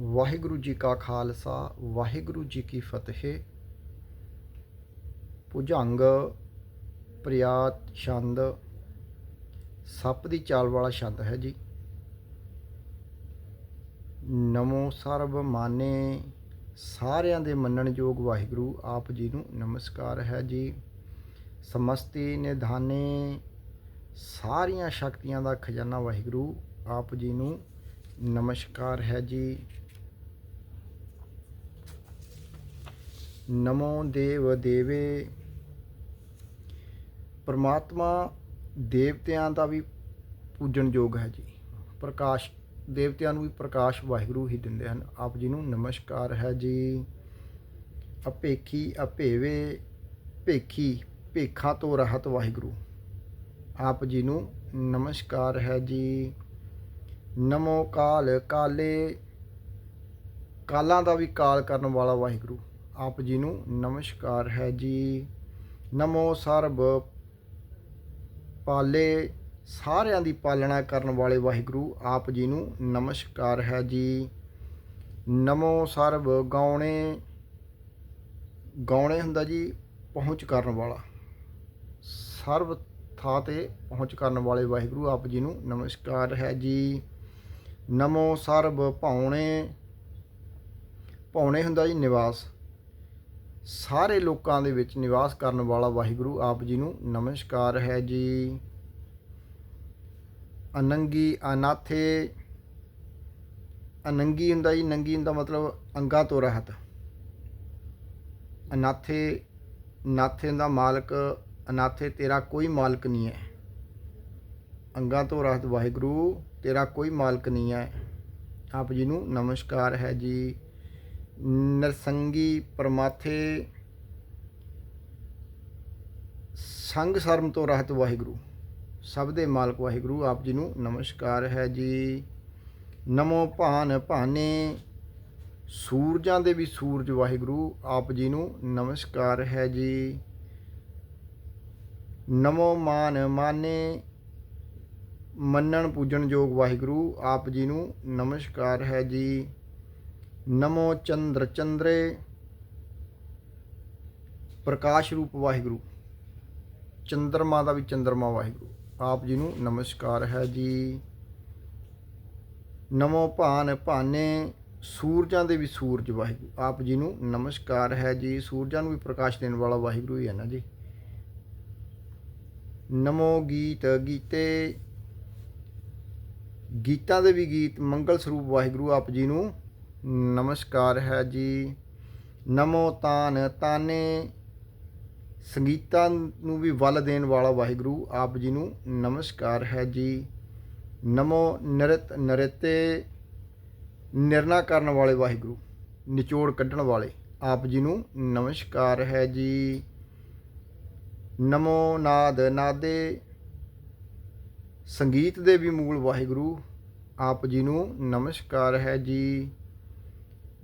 ਵਾਹਿਗੁਰੂ ਜੀ ਕਾ ਖਾਲਸਾ, ਵਾਹਿਗੁਰੂ ਜੀ ਕੀ ਫਤਿਹ। ਭੁਜੰਗ, ਪ੍ਰਿਆਤ ਛੰਦ, ਸੱਪ ਦੀ ਚਾਲ ਵਾਲਾ ਛੰਦ ਹੈ ਜੀ। ਨਮੋ ਸਰਬ ਮਾਨੇ, ਸਾਰਿਆਂ ਦੇ ਮੰਨਣਯੋਗ ਵਾਹਿਗੁਰੂ, ਆਪ ਜੀ ਨੂੰ ਨਮਸਕਾਰ ਹੈ ਜੀ। ਸਮਸਤੀ ਨਿਧਾਨੇ, ਸਾਰੀਆਂ ਸ਼ਕਤੀਆਂ ਦਾ ਖਜ਼ਾਨਾ ਵਾਹਿਗੁਰੂ, ਆਪ ਜੀ ਨੂੰ ਨਮਸਕਾਰ ਹੈ ਜੀ। ਨਮੋ ਦੇਵ ਦੇਵੇ। ਪਰਮਾਤਮਾ ਦੇਵਤਿਆਂ ਦਾ ਵੀ ਪੂਜਣਯੋਗ ਹੈ ਜੀ। ਪ੍ਰਕਾਸ਼, ਦੇਵਤਿਆਂ ਨੂੰ ਵੀ ਪ੍ਰਕਾਸ਼ ਵਾਹਿਗੁਰੂ ਹੀ ਦਿੰਦੇ ਹਨ। ਆਪ ਜੀ ਨੂੰ ਨਮਸਕਾਰ ਹੈ ਜੀ। ਅਪੇਖੀ ਅਪੇਵੇ, ਭੇਖੀ ਭੇਖਾਂ ਤੋਂ ਰਹਿਤ ਵਾਹਿਗੁਰੂ। ਆਪ ਜੀ ਨੂੰ ਨਮਸਕਾਰ ਹੈ ਜੀ। ਨਮੋ ਕਾਲ ਕਾਲੇ, ਕਾਲਾਂ ਦਾ ਵੀ ਕਾਲ ਕਰਨ ਵਾਲਾ ਵਾਹਿਗੁਰੂ। ਆਪ ਜੀ ਨੂੰ ਨਮਸਕਾਰ ਹੈ ਜੀ। ਨਮੋ ਸਰਬ ਪਾਲੇ, ਸਾਰਿਆਂ ਦੀ ਪਾਲਣਾ ਕਰਨ ਵਾਲੇ ਵਾਹਿਗੁਰੂ ਆਪ ਜੀ ਨੂੰ ਨਮਸਕਾਰ ਹੈ ਜੀ। ਨਮੋ ਸਰਬ ਗਾਉਣੇ ਗਾਉਣੇ ਹੁੰਦਾ ਜੀ ਪਹੁੰਚ ਕਰਨ ਵਾਲਾ। ਸਰਬ ਥਾਂ ਤੇ ਪਹੁੰਚ ਕਰਨ ਵਾਲੇ ਵਾਹਿਗੁਰੂ ਆਪ ਜੀ ਨੂੰ ਨਮਸਕਾਰ ਹੈ ਜੀ। ਨਮੋ ਸਰਬ ਭਾਉਣੇ ਭਾਉਣੇ ਹੁੰਦਾ ਜੀ ਨਿਵਾਸ। ਸਾਰੇ ਲੋਕਾਂ ਦੇ ਵਿੱਚ ਨਿਵਾਸ ਕਰਨ ਵਾਲਾ ਵਾਹਿਗੁਰੂ ਆਪ ਜੀ ਨੂੰ ਨਮਸਕਾਰ ਹੈ ਜੀ। ਅਨੰਗੀ ਅਨਾਥੇ, ਅਨੰਗੀ ਹੁੰਦਾ ਜੀ, ਨੰਗੀ ਹੁੰਦਾ ਮਤਲਬ ਅੰਗਾਂ ਤੋਂ ਰਹਿਤ। ਅਨਾਥੇ ਨਾਥੇ ਦਾ ਮਾਲਕ, ਅਨਾਥੇ ਤੇਰਾ ਕੋਈ ਮਾਲਕ ਨਹੀਂ ਹੈ। ਅੰਗਾਂ ਤੋਂ ਰਹਿਤ ਵਾਹਿਗੁਰੂ, ਤੇਰਾ ਕੋਈ ਮਾਲਕ ਨਹੀਂ ਹੈ। ਆਪ ਜੀ ਨੂੰ ਨਮਸਕਾਰ ਹੈ ਜੀ। ਨਰਸੰਗੀ ਪਰਮਾਥੇ ਸੰਗ ਸ਼ਰਮ ਤੋਂ ਰਹਿਤ ਵਾਹਿਗੁਰੂ। ਸਭ ਦੇ ਮਾਲਕ ਵਾਹਿਗੁਰੂ, ਆਪ ਜੀ ਨੂੰ ਨਮਸਕਾਰ ਹੈ ਜੀ। ਨਮੋ ਭਾਨ ਭਾਨੇ, ਸੂਰਜਾਂ ਦੇ ਵੀ ਸੂਰਜ ਵਾਹਿਗੁਰੂ, ਆਪ ਜੀ ਨੂੰ ਨਮਸਕਾਰ ਹੈ ਜੀ। ਨਮੋ ਮਾਨ ਮਾਨੇ, ਮੰਨਣ ਪੂਜਣ ਯੋਗ ਵਾਹਿਗੁਰੂ, ਆਪ ਜੀ ਨੂੰ ਨਮਸਕਾਰ ਹੈ ਜੀ। ਨਮੋ ਚੰਦਰ ਚੰਦਰੇ, ਪ੍ਰਕਾਸ਼ ਰੂਪ ਵਾਹਿਗੁਰੂ, ਚੰਦਰਮਾ ਦਾ ਵੀ ਚੰਦਰਮਾ ਵਾਹਿਗੁਰੂ। ਆਪ ਜੀ ਨੂੰ ਨਮਸਕਾਰ ਹੈ ਜੀ। ਨਮੋ ਭਾਨ ਭਾਨੇ, ਸੂਰਜਾਂ ਦੇ ਵੀ ਸੂਰਜ ਵਾਹਿਗੁਰੂ। ਆਪ ਜੀ ਨੂੰ ਨਮਸਕਾਰ ਹੈ ਜੀ। ਸੂਰਜਾਂ ਨੂੰ ਵੀ ਪ੍ਰਕਾਸ਼ ਦੇਣ ਵਾਲਾ ਵਾਹਿਗੁਰੂ ਹੀ ਹੈ ਨਾ ਜੀ। ਨਮੋ ਗੀਤ ਗੀਤੇ, ਗੀਤਾਂ ਦੇ ਵੀ ਗੀਤ ਮੰਗਲ ਸਰੂਪ ਵਾਹਿਗੁਰੂ ਆਪ ਜੀ ਨੂੰ ਨਮਸਕਾਰ ਹੈ ਜੀ। ਨਮੋ ਤਾਨ ਤਾਨੇ। ਸੰਗੀਤਾਂ ਨੂੰ ਵੀ ਵੱਲ ਦੇਣ ਵਾਲਾ ਵਾਹਿਗੁਰੂ ਆਪ ਜੀ ਨੂੰ ਨਮਸਕਾਰ ਹੈ ਜੀ। ਨਮੋ ਨਰਿਤ ਨਰਿਤੇ। ਨਿਰਣਾ ਕਰਨ ਵਾਲੇ ਵਾਹਿਗੁਰੂ, ਨਿਚੋੜ ਕੱਢਣ ਵਾਲੇ ਆਪ ਜੀ ਨੂੰ ਨਮਸਕਾਰ ਹੈ ਜੀ। ਨਮੋ ਨਾਦ ਨਾਦੇ। ਸੰਗੀਤ ਦੇ ਵੀ ਮੂਲ ਵਾਹਿਗੁਰੂ ਆਪ ਜੀ ਨੂੰ ਨਮਸਕਾਰ ਹੈ ਜੀ।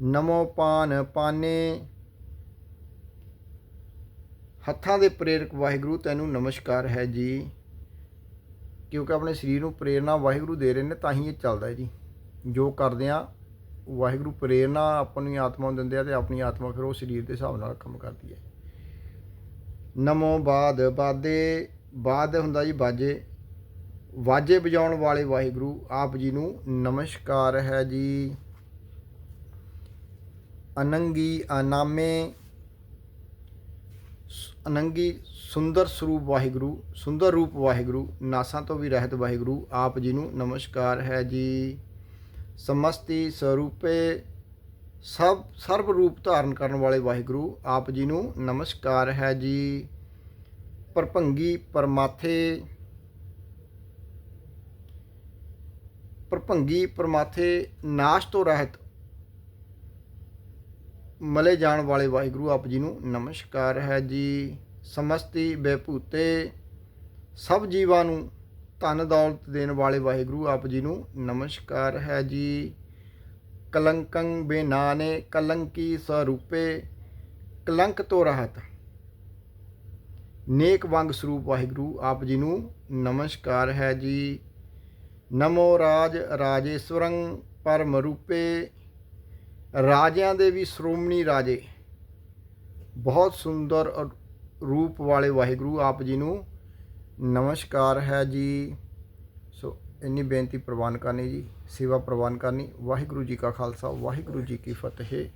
ਨਮੋ ਪਾਨ ਪਾਨੇ। ਹੱਥਾਂ ਦੇ ਪ੍ਰੇਰਕ ਵਾਹਿਗੁਰੂ, ਤੈਨੂੰ ਨਮਸਕਾਰ ਹੈ ਜੀ। ਕਿਉਂਕਿ ਆਪਣੇ ਸਰੀਰ ਨੂੰ ਪ੍ਰੇਰਣਾ ਵਾਹਿਗੁਰੂ ਦੇ ਰਹੇ ਨੇ, ਤਾਂ ਹੀ ਇਹ ਚੱਲਦਾ ਹੈ ਜੀ। ਜੋ ਕਰਦੇ ਆ, ਵਾਹਿਗੁਰੂ ਪ੍ਰੇਰਣਾ ਆਪਣੀ ਆਤਮਾ ਨੂੰ ਦਿੰਦੇ ਆ ਤੇ ਆਪਣੀ ਆਤਮਾ ਫਿਰ ਉਹ ਸਰੀਰ ਦੇ ਹਿਸਾਬ ਨਾਲ ਕੰਮ ਕਰਦੀ ਹੈ। ਨਮੋ ਬਾਦ, ਬਾਦੇ, ਬਾਦ ਹੁੰਦਾ ਜੀ ਬਾਜੇ। ਵਾਜੇ ਵਜਾਉਣ ਵਾਲੇ ਵਾਹਿਗੁਰੂ, ਆਪ ਜੀ ਨੂੰ ਨਮਸਕਾਰ ਹੈ ਜੀ। ਅਨੰਗੀ ਅਨਾਮੇ ਸ- ਅਨੰਗੀ ਸੁੰਦਰ ਸਰੂਪ ਵਾਹਿਗੁਰੂ, ਸੁੰਦਰ ਰੂਪ ਵਾਹਿਗੁਰੂ, ਨਾਸਾਂ ਤੋਂ ਵੀ ਰਹਿਤ ਵਾਹਿਗੁਰੂ, ਆਪ ਜੀ ਨੂੰ ਨਮਸਕਾਰ ਹੈ ਜੀ। ਸਮਸਤੀ ਸਰੂਪੇ ਸਭ, ਸਰਬ ਰੂਪ ਧਾਰਨ ਕਰਨ ਵਾਲੇ ਵਾਹਿਗੁਰੂ, ਆਪ ਜੀ ਨੂੰ ਨਮਸਕਾਰ ਹੈ ਜੀ। ਪਰਭੰਗੀ ਪਰਮਾਥੇ ਪਰਭੰਗੀ ਪਰਮਾਥੇ ਨਾਸ਼ ਤੋਂ ਰਹਿਤ ਮਲੇ ਜਾਣ ਵਾਲੇ ਵਾਹਿਗੁਰੂ ਆਪ ਜੀ ਨੂੰ ਨਮਸਕਾਰ ਹੈ ਜੀ। ਸਮਸਤੀ ਬੇਭੂਤੇ ਸਭ ਜੀਵਾਂ ਨੂੰ ਧਨ ਦੌਲਤ ਦੇਣ ਵਾਲੇ ਵਾਹਿਗੁਰੂ ਆਪ ਜੀ ਨੂੰ ਨਮਸਕਾਰ ਹੈ ਜੀ। ਕਲੰਕੰ ਬੇਨਾਨੇ, ਕਲੰਕੀ ਸਰੂਪੇ, ਕਲੰਕ ਤੋਂ ਰਹਿਤ। ਨੇਕ ਵੰਗ ਸਰੂਪ ਵਾਹਿਗੁਰੂ ਆਪ ਜੀ ਨੂੰ ਨਮਸਕਾਰ ਹੈ ਜੀ। ਨਮੋ ਰਾਜ ਰਾਜੇਸ਼ਵਰੰ ਪਰਮ ਰੂਪੇ ਰਾਜਿਆਂ ਦੇ ਵੀ ਸ਼੍ਰੋਮਣੀ ਰਾਜੇ ਬਹੁਤ ਸੁੰਦਰ ਰੂਪ ਵਾਲੇ ਵਾਹਿਗੁਰੂ ਆਪ ਜੀ ਨੂੰ ਨਮਸਕਾਰ ਹੈ ਜੀ। ਸੋ ਇੰਨੀ ਬੇਨਤੀ ਪ੍ਰਵਾਨ ਕਰਨੀ ਜੀ, ਸੇਵਾ ਪ੍ਰਵਾਨ ਕਰਨੀ। ਵਾਹਿਗੁਰੂ ਜੀ ਕਾ ਖਾਲਸਾ, ਵਾਹਿਗੁਰੂ ਜੀ ਕੀ ਫਤਿਹ।